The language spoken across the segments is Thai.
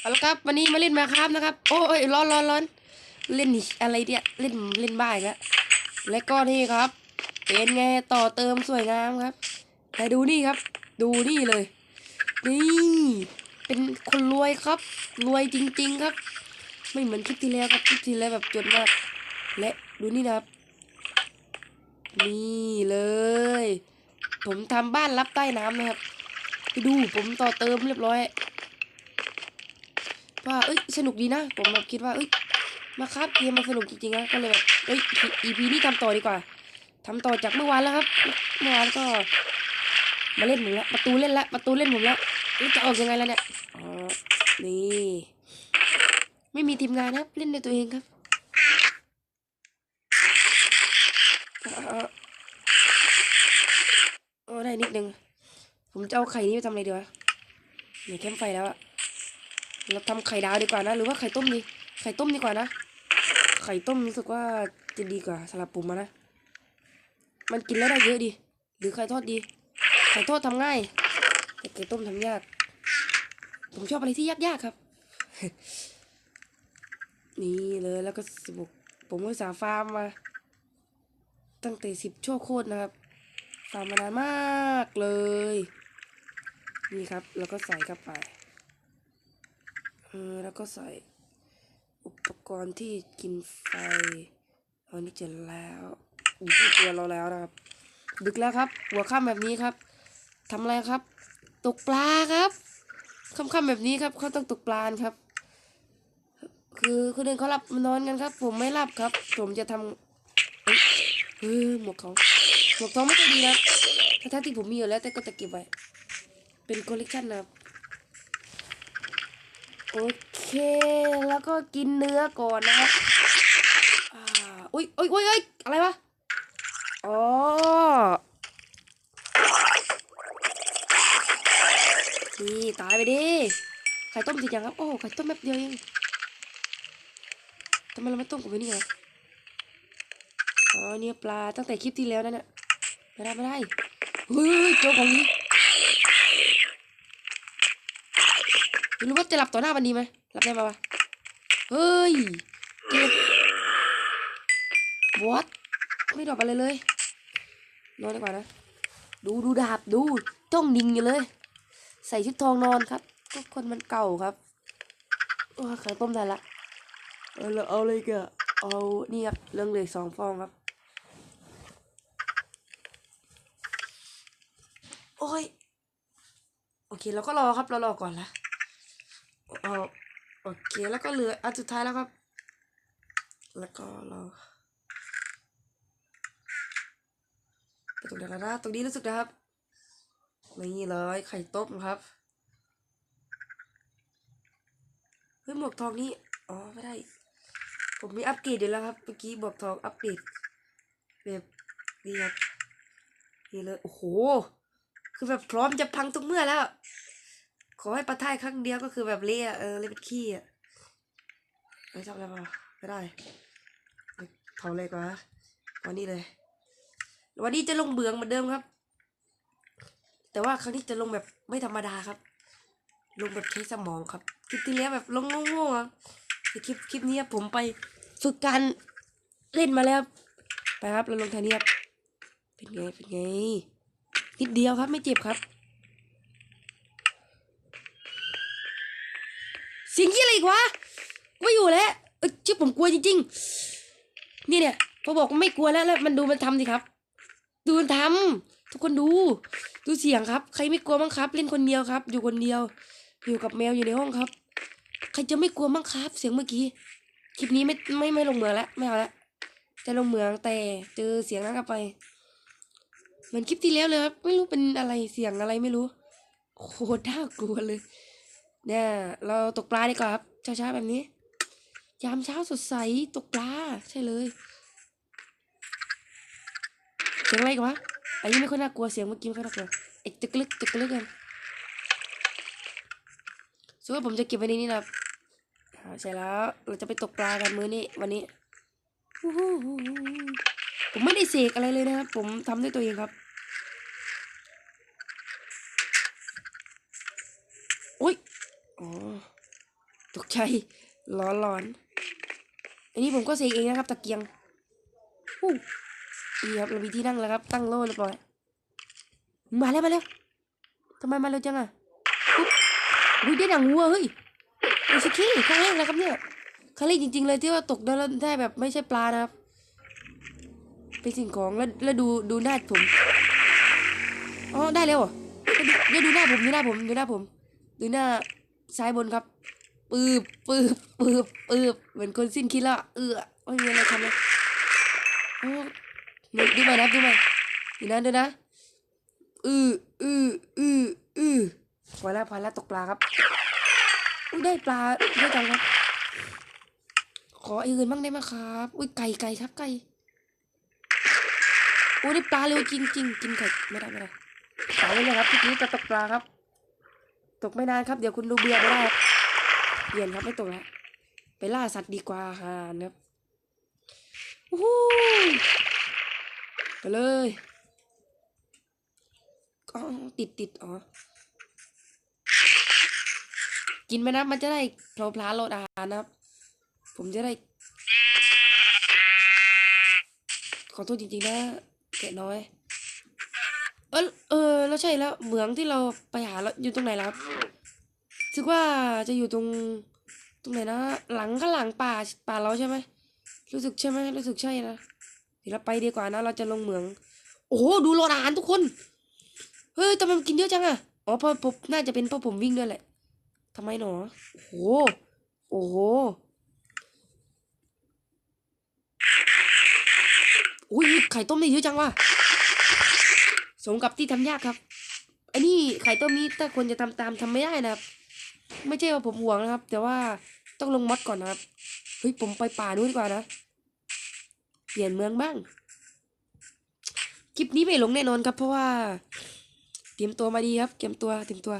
เอาละครับ วันนี้มาเล่นมาครับนะครับ โอ้ยร้อนร้อนร้อนเล่นอะไรเนี่ยเล่นเล่นบ้าอีกแล้วและก็นี่ครับ เป็นไงต่อเติมสวยงามครับแต่ดูนี่ครับ ดูนี่เลย นี่ เป็นคนรวยครับ รวยจริง ๆครับ ไม่เหมือนคลิปที่แล้วครับคลิปที่แล้วแบบจนมาก และดูนี่นะครับ นี่เลย ผมทำบ้านรับใต้น้ำนะครับไปดูผมต่อเติมเรียบร้อย ว่าเอ้ยสนุกดีนะผมแบบคิดว่าเอ้ยมาครับเกมมันสนุกจริงๆนะก็เลยแบบเอ้ย EP นี้ทำต่อดีกว่าทำต่อจากเมื่อวานแล้วครับ เมื่อวานก็ มาเล่นผมละประตูเล่นละประตูเล่นผมละเอ้ยจะออกยังไงล่ะเนี่ยอ๋อนี่ไม่มีทีมงานนะครับเล่นในตัวเองครับเอาเอได้นิดนึงผมจะเอาไข่นี้ไปทำอะไรดีวะเนี่ยแคมไฟแล้วอะ เราทำไข่ดาวดีกว่านะ หรือว่าไข่ต้มดีไข่ต้มดีกว่านะ ไข่ต้มรู้สึกว่าจะดีกว่าสำหรับผมนะ มันกินแล้วได้เยอะดี หรือไข่ทอดดี ไข่ทอดทำง่าย แต่ไข่ต้มทำยาก ผมชอบอะไรที่ยากๆครับ นี่เลยแล้วก็สิบกผมก็สาฟาร์มมา ตั้งแต่สิบชั่วโคตรนะครับฟาร์มมานานมากเลย นี่ครับ แล้วก็ใส่เข้าไป เออแล้วก็ใส่อุปกรณ์ที่กินไฟอันนี้เจอแล้วอยู่ที่ตัวเราแล้วนะครับ ดึกแล้วครับ หัวค่ำแบบนี้ครับทำอะไรครับ ตกปลาครับค่ำๆแบบนี้ครับเขาต้องตกปลาครับ คือคนอื่นเขาหลับนอนกันครับ ผมไม่หลับครับ ผมจะทำเอ้ยเออหมวกเขาหมวกเขาไม่ค่อยดีนะทั้งๆที่ผมมีอยู่แล้วแต่ก็จะเก็บไว้ เป็นคอลเลกชันนะครับ โอเค แล้วก็กินเนื้อก่อนนะครับอ่าอุ้ยอุ้ยอุ้ยอุ้ยอะไรวะ อ๋อ นี่ตายไปดิ ไข่ต้มติดยังครับ โอ้ ไข่ต้มแป๊บเดียวเองทำไมเราไม่ต้มกับไว้นี่เหรออ๋อเนี่ยปลาตั้งแต่คลิปที่แล้วนั่นน่ะไม่ได้ไม่ได้ เฮ้ยโจกของนี้ ไม่รู้ว่าจะหลับต่อหน้าวันนี้ไหมหลับได้ไหมวะเฮ้ยเจ็บ what ไม่ดรอกอะไรเลยนอนดีกว่านะ ดูดูดาบดูจ้องดิ่งอยู่เลย ใส่ชุดทองนอนครับก็คนมันเก่าครับว้าไข่ต้มได้ละเอาเลยเอาเลยก็เอานี่ครับเรื่องเหลยสองฟองครับ โอ้ยโอเคเราก็รอครับเรารอก่อนละ โอเค แล้วก็เหลืออันสุดท้ายแล้วครับ แล้วก็เราไปตรงไหนแล้วนะตรงนี้รู้สึกนะครับนี่เลยไข่ต้มครับเฮ้ยหมวกทองนี่อ๋อไม่ได้ ผมมีอัปเกรดอยู่แล้วครับเมื่อกี้หมวกทองอัปเกรดแบบนี่ครับนี่เลยโอ้โห คือแบบพร้อมจะพังทุกเมื่อแล้ว ขอให้ประทายครั้งเดียวก็คือแบบเละอะเออเละเป็นขี้อะไม่ทำอะไรมาไม่ได้เผาเลยกว่าวันนี้เลย วันนี้จะลงเบืองเหมือนเดิมครับ แต่ว่าครั้งนี้จะลงแบบไม่ธรรมดาครับ ลงแบบใช้สมองครับ คลิปที่แล้วแบบลงโง่ๆครับคลิปคลิปนี้ผมไปฝึกการเล่นมาแล้วไปครับเราลงทางนี้ครับเป็นไงเป็นไงนิดเดียวครับไม่เจ็บครับ สียงยี่อะไรอีกวะไม่อยู่แล้วเอ้ยชิบผมกลัวจริงๆ นี่เนี่ยพอบอกไม่กลัวแล้วแล้วมันดูมันทำสิครับ ดูมันทำทุกคนดู ดูเสียงครับ ใครไม่กลัวบ้างครับ เล่นคนเดียวครับ อยู่คนเดียว อยู่กับแมวอยู่ในห้องครับ ใครจะไม่กลัวบ้างครับ เสียงเมื่อกี้คลิปนี้ไม่ไม่ไม่ลงเหมืองแล้วไม่เอาละจะลงเหมืองแต่เจอเสียงนั้นกลับไปเหมือนคลิปที่แล้วเลยครับไม่รู้เป็นอะไรเสียงอะไรไม่รู้โคตรน่ากลัวเลย เนี่ย เราตกปลาดีกว่าครับเช้าๆแบบนี้ ยามเช้าสดใสตกปลาใช่เลยเสียงอะไรกันวะอันนี้ไม่ค่อยน่ากลัวเสียงเมื่อกี้ไม่ค่อยน่ากลัวไอ้ตึกลึกตึกลึกกันส่วนผมจะเก็บไว้ในนี้นะครับอ่าใช่แล้วเราจะไปตกปลากันมื้อนี้วันนี้ผมไม่ได้เสกอะไรเลยนะครับ ผมทำด้วยตัวเองครับโอ้ย อ๋อตกใจร้อนร้อนอันนี้ผมก็เสกเองนะครับตะเกียงอู้นี่ครับเรามีที่นั่งแล้วครับ ตั้งโล่เรียบร้อยมาแล้วมาแล้วทำไมมาเร็วจังอะปุ๊บอุ้ยได้หนังวัวเฮ้ยโอชิคิครั้งแรกแล้วครับเนี่ยครั้งแรกจริง ๆ เลยที่ว่าตกได้แล้วได้แบบไม่ใช่ปลานะครับเป็นสิ่งของแล้วแล้วดูดูหน้าผมอ๋อได้แล้วเหรอเดี๋ยวดูหน้าผมดูหน้าผมดูหน้าผมดูหน้า ซ้ายบนครับปืบปืบปืบปืบเหมือนคนสิ้นคิดและเออไม่มีอะไรทำเลยโอ้ดูดูมานะดูมาดูนะดูนะอืออืออืออือพอแล้วพอแล้วตกปลาครับอุ้ยได้ปลาเยอะจังครับ ขอไอื่นบ้างได้ไหมครับอุ้ยไก่ไก่ครับไก่โอ้ได้ปลาเร็วจริงจริงกินไก่ไม่ได้ไม่ได้ปลาเลยครับทีนี้จะตกปลาครับ ตกไม่นานครับ เดี๋ยวคุณดูเบื่อไม่ได้เปลี่ยนครับไม่ตกแล้วไปล่าสัตว์ดีกว่าค่ะนะครับโอ้โหไปเลยอ๋อติดติดอ๋อ กินไหมนะมันจะได้โผล่พลาโลดอาหารนะครับ ผมจะได้ ขอโทษจริงๆนะแกะน้อย เออเออแล้วใช่แล้วเหมืองที่เราไปหาเราอยู่ตรงไหนแล้วครับสึกว่าจะอยู่ตรงตรงไหนนะ หลังข้างหลังป่าป่าเราใช่ไหมรู้สึกใช่ไหมรู้สึกใช่นะเดี๋ยวเราไปดีกว่านะ เราจะลงเหมือง โอ้โหดูโลดอาหารทุกคน เฮ้ยทำไมกินเยอะจังอะอ๋อเพราะผมน่าจะเป็นเพราะผมวิ่งด้วยแหละทำไมหนอโอ้โหโอ้โหอุ้ยไข่ต้มได้เยอะจังวะ สมกับที่ทำยากครับไอันนี้ไข่ต้มนี้ถ้าคนจะทำตามทำไม่ได้นะครับ ไม่ใช่ว่าผมห่วงนะครับ แต่ว่าต้องลงมอดก่อนนะครับเฮ้ยผมไปป่านู้นดีกว่านะ เปลี่ยนเมืองบ้างคลิปนี้ไม่ลงแน่นอนครับ เพราะว่า เตรียมตัวมาดีครับ เตรียมตัวเตรียมตัว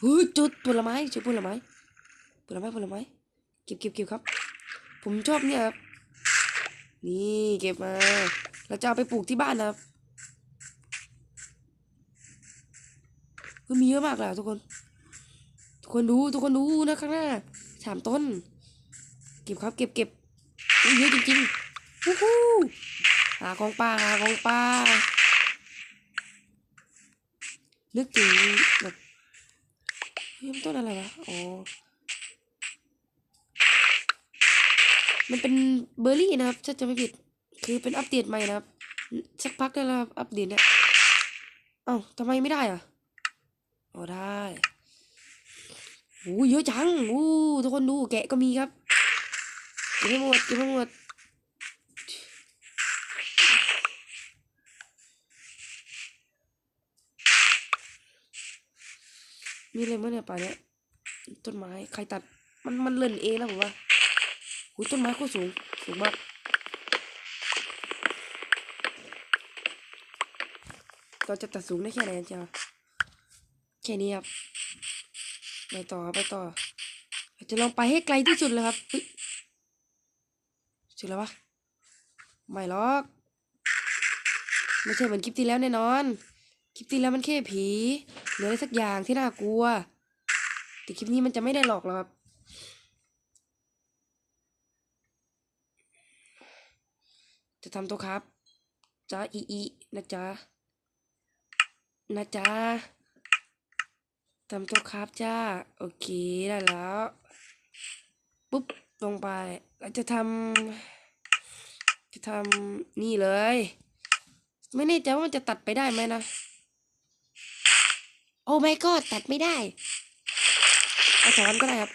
เฮ้ยจุดผลไม้จุดผลไม้ผลไม้ผลไม้เก็บเก็บเก็บครับ ผมชอบเนี่ยครับนี่เก็บมาเราจะเอาไปปลูกที่บ้านนะครับ เฮ้ยมีเยอะมากเลยอะทุกคน ทุกคนดูทุกคนดูนะข้างหน้าสามต้น เก็บครับเก็บเก็บเยอะจริงๆฮู้ฮู้หาของป่าหาของป่านึกถึงแบบเฮ้ยมันต้นอะไรวะอ๋อมันเป็นเบอร์รี่นะครับถ้าจะไม่ผิด คือเป็นอัปเดตใหม่นะครับ สักพักได้แล้วอัปเดตเนี่ยเอ้าทำไมไม่ได้อะ อ๋อได้โอ้เยอะจังโอ้ทุกคนดูแกะก็มีครับเก็บให้หมดเก็บให้หมดมีอะไรมั้งเนี่ยป่าเนี่ยต้นไม้ใครตัดมันมันเลื่อนเองนะผมว่าหูต้นไม้โคตรสูงสูงมากเราจะตัดสูงได้แค่ไหนจ๊ะแค่นี้ครับไปต่อครับไปต่อเราจะลองไปให้ไกลที่สุดเลยครับเฮ้ยสุดแล้ววะไม่หรอก ไม่ใช่เหมือนคลิปที่แล้วแน่นอน คลิปที่แล้วมันแค่ผีหรืออะไรสักอย่างที่น่ากลัว แต่คลิปนี้มันจะไม่ได้หลอกหรอกครับจะทำตัวครับจ้าอีอีนะจ๊ะนะจ๊ะ ทำตัวครับจ้า โอเคได้แล้ว ปุ๊บ ลงไปเราจะทำจะทำนี่เลย ไม่แน่ใจว่ามันจะตัดไปได้ไหมนะ โอ้ไม่ก็ตัดไม่ได้เอาถอนก็ได้ครับ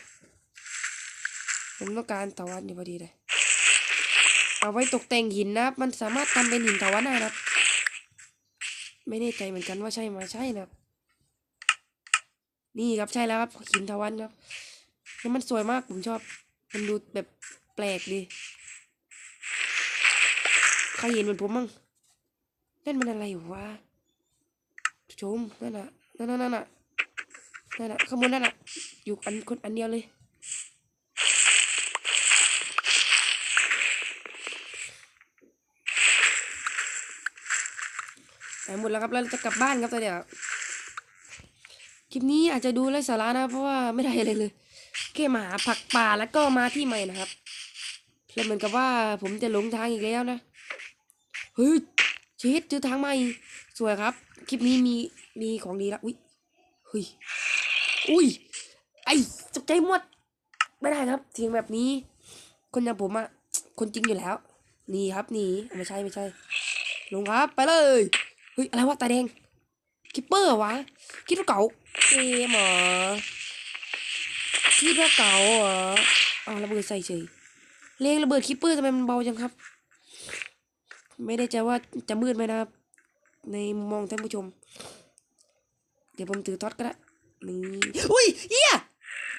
ผมต้องการถอนอยู่พอดีเลย เอาไว้ตกแต่งหินนะมันสามารถทำเป็นหินถาวรได้นะไม่แน่ใจเหมือนกันว่าใช่ไหมใช่นะครับ นี่ครับใช่แล้วครับหินถาวรครับแล้วมันสวยมากผมชอบ มันดูแบบแปลกดีใครเห็นเหมือนผมมั้งนั่นมันอะไรวะชมนั่นน่ะนั่นน่ะนั่นน่ะนั่นน่ะข้างบนนั่นน่ะอยู่อันคนอันเดียวเลยไปหมดแล้วครับแล้วจะกลับบ้านครับตอนเดี๋ยว คลิปนี้อาจจะดูไร้สาระนะเพราะว่าไม่ได้อะไรเลย แค่มาหาผักป่าแล้วก็มาที่ใหม่นะครับแล้วเหมือนกับว่าผมจะหลงทางอีกแล้วนะ เฮ้ยเชดเจอทางใหม่ สวยครับ คลิปนี้มีมีของดีล้วอุ้ยเฮ้ยอุ้ยไอ้ตกใจหมด ไม่ได้ครับเสียงแบบนี้ คนอย่างผมอะคนจริงอยู่แล้ว นี่ครับนี่ไม่ใช่ไม่ใช่ลงครับไปเลยเฮ้ยอะไรวะตาแดง คิปเปอร์วะคิดว่าเก่าเกมเหรอคิดว่าเก่าเหรออ้าระเบิดใส่เฉยเลงระเบิดคิปเปอร์ทำไมมันเบาจังครับ ไม่ได้ใจว่าจะมืดไหมนะครับ ในมุมมองท่านผู้ชม เดี๋ยวผมถือท็อตก็ได้นี่อุ้ยเฮีย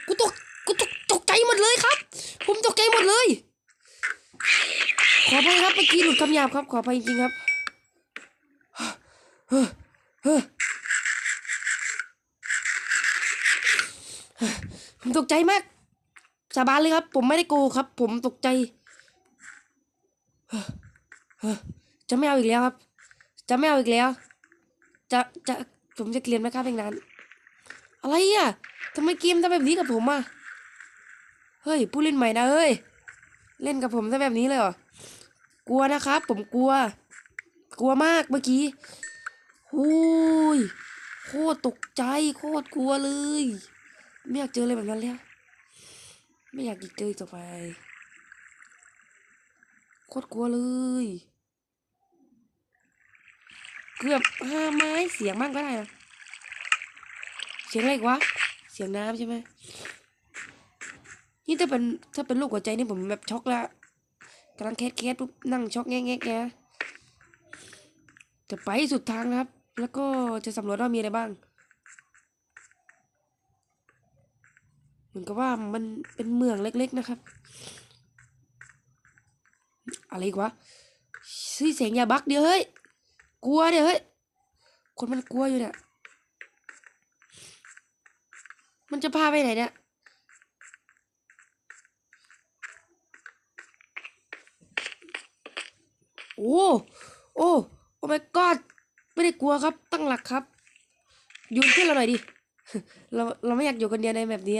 กูตกกูตกตกใจหมดเลยครับ ผมตกใจหมดเลย ขออภัยครับเมื่อกี้หลุดคำหยาบครับ ขออภัยจริงครับเฮ้อเฮ้อผมตก ใจมาก สาบานเลยครับ ผมไม่ได้โกครับ ผมตกใจ จะไม่เอาอีกแล้วครับ จะไม่เอาอีกแล้ว จะจะผมจะเกลียนไหมครับอย่างนั้น อะไรอะทำไมเกมทำแบบนี้กับผมอะเฮ้ยผู้เล่นใหม่นะเฮ้ยเล่นกับผมซะแบบนี้เลยเหรอกลัวนะครับ ผมกลัว กลัวมากเมื่อกี้หูยโคตรตกใจโคตรกลัวเลย ไม่อยากเจออะไรแบบนั้นแล้ว ไม่อยากอีกเจออีกต่อไปโคตรกลัวเลย เกือบห้าไม้เสียงบ้างก็ได้นะเสียงอะไรวะ เสียงน้ำใช่ไหมนี่ถ้าเป็นถ้าเป็นลูกหัวใจนี่ผมแบบช็อกละกำลังแคสแคสปุ๊บนั่งช็อกแงแงแงจะไปสุดทางครับ แล้วก็จะสำรวจว่ามีอะไรบ้าง เหมือนกับว่ามันเป็นเมืองเล็กๆนะครับ อะไรอีกวะซื้อเสียงอย่าบักเดี๋ยวเฮ้ย กลัวเดี๋ยวเฮ้ย คนมันกลัวอยู่เนี่ย มันจะพาไปไหนเนี่ยโอ้โอ้โอ้ my god ไม่ได้กลัวครับ ตั้งหลักครับโยนขึ้นเราหน่อยดิ เราเราไม่อยากอยู่คนเดียวในแบบนี้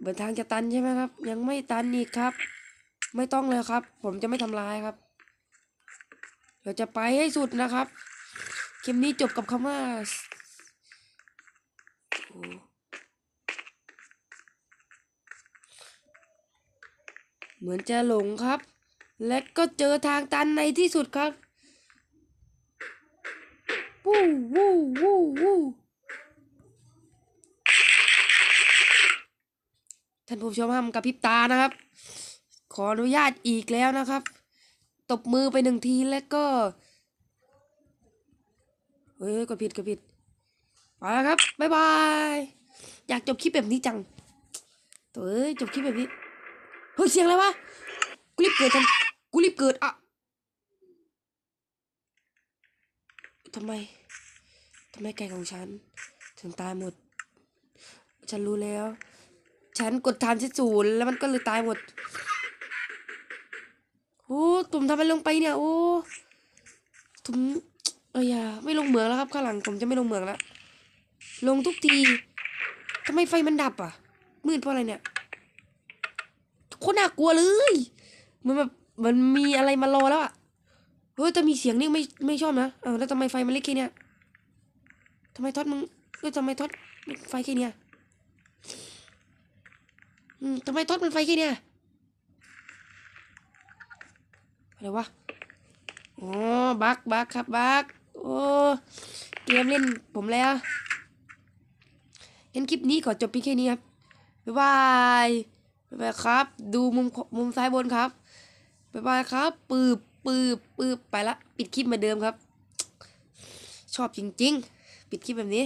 เบิดทางจะตันใช่ไหมครับ ยังไม่ตันอีกครับ ไม่ต้องเลยครับ ผมจะไม่ทำลายครับเราจะไปให้สุดนะครับเกมนี้จบกับคำว่าเหมือนจะหลงครับ และก็เจอทางตันในที่สุดครับ วู้วู้วู้วู้ ท่านผู้ชมห้ามกระพริบตานะครับ ขออนุญาตอีกแล้วนะครับ ตบมือไปหนึ่งทีแล้วก็ เฮ้ยกดผิดกดผิดไปแล้วครับบ๊ายบาย อยากจบคลิปแบบนี้จังตัวเอ้ยจบคลิปแบบนี้ เฮ้ยเสียงอะไรวะ กูรีบเกิดทันกูรีบเกิดอะทำไม ทำไมไก่ของฉัน ถึงตายหมด ฉันรู้แล้ว ฉันกดทานที่ศูนย์แล้วมันก็เลยตายหมด โอ้ตุ่มทำอะไรลงไปเนี่ย โอ้ตุ่มเอ้ยาไม่ลงเหมืองแล้วครับข้างหลังผมจะไม่ลงเหมืองแล้ว ลงทุกทีทำไมไฟมันดับอะ มืดเพราะอะไรเนี่ยโคตรน่ากลัวเลยมันแบบมันมีอะไรมารอแล้วอะเฮ้ยแต่มีเสียงนี่ไม่ไม่ชอบนะเออแล้วทำไมไฟมันเล็กแค่เนี้ยทำไมท็อตมึงเอ้ยทำไมท็อตมันไฟแค่เนี้ย อืมทำไมท็อตมันไฟแค่เนี้ยอะไรวะอ๋อบักบักครับบักโอ้เกมเล่นผมแล้วงั้นคลิปนี้ขอจบเพียงแค่นี้ครับ บ๊ายบายบ๊ายบายครับ ดูมุมมุมซ้ายบนครับ บ๊ายบายครับ ปืบปืบปืบไปละ ปิดคลิปเหมือนเดิมครับ ชอบจริง ๆ ปิดคลิปแบบนี้